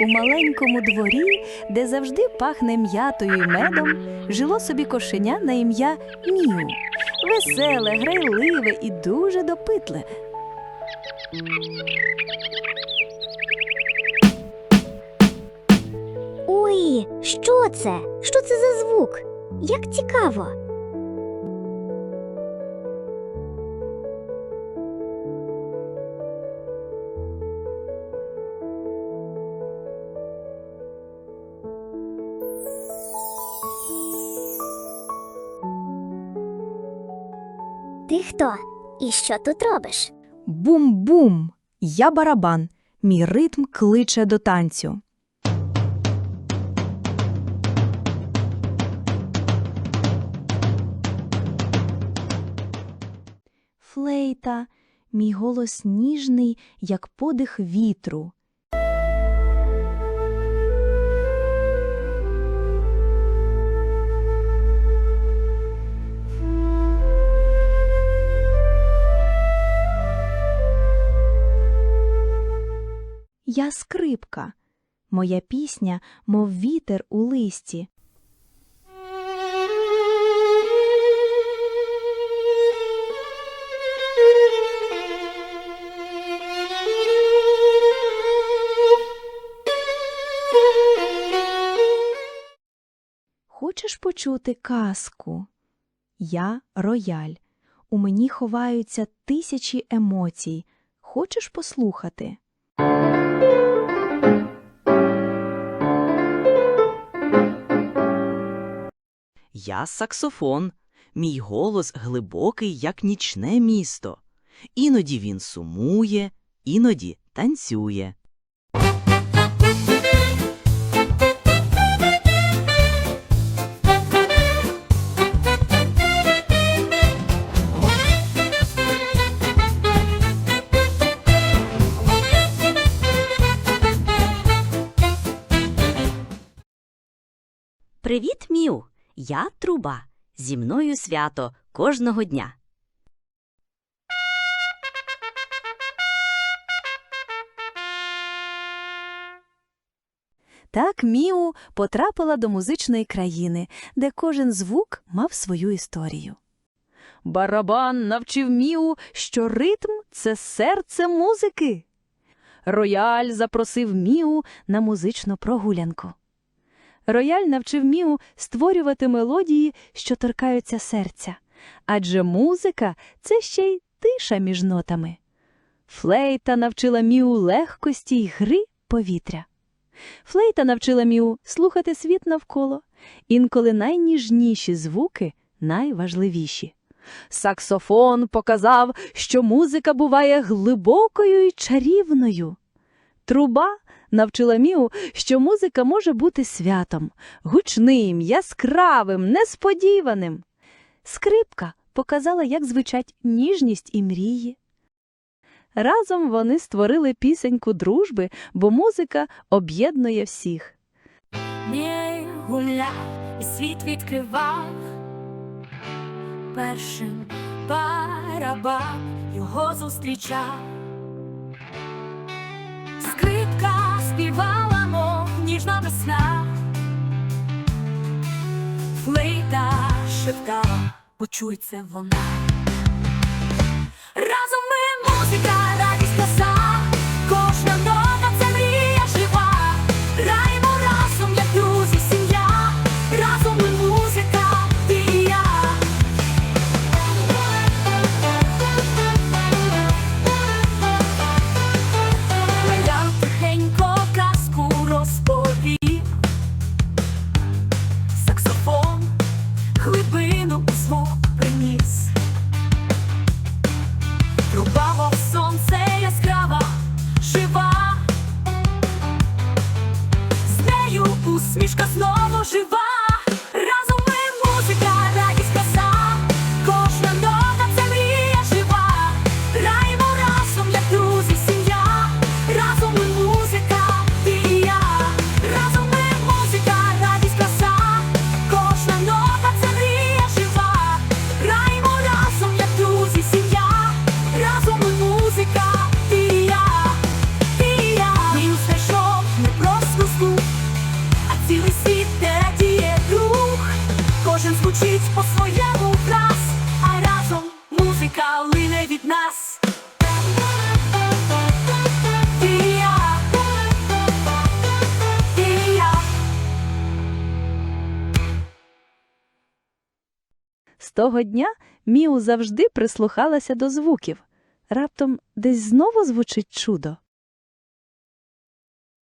У маленькому дворі, де завжди пахне м'ятою й медом, жило собі кошеня на ім'я Міу. Веселе, грайливе і дуже допитливе. Ой, що це? Що це за звук? Як цікаво. Ти хто? І що тут робиш? Бум-бум! Я барабан. Мій ритм кличе до танцю. Флейта, мій голос ніжний, як подих вітру. Я скрипка. Моя пісня, мов вітер у листі. Хочеш почути казку? Я рояль. У мені ховаються тисячі емоцій. Хочеш послухати? Я саксофон. Мій голос глибокий, як нічне місто. Іноді він сумує, іноді танцює. Привіт, Міу! Я труба. Зі мною свято кожного дня. Так Міу потрапила до музичної країни, де кожен звук мав свою історію. Барабан навчив Міу, що ритм це серце музики. Рояль запросив Міу на музичну прогулянку. Рояль навчив Міу створювати мелодії, що торкаються серця, адже музика це ще й тиша між нотами. Флейта навчила Міу легкості й гри повітря. Флейта навчила Міу слухати світ навколо. Інколи найніжніші звуки найважливіші. Саксофон показав, що музика буває глибокою і чарівною. Труба навчила Міу, що музика може бути святом, гучним, яскравим, несподіваним. Скрипка показала, як звучать ніжність і мрії. Разом вони створили пісеньку дружби, бо музика об'єднує всіх. Не гуляв і світ відкривав першим барабан його зустрічав. Це вона. від нас. З того дня Міу завжди прислухалася до звуків. Раптом десь знову звучить чудо.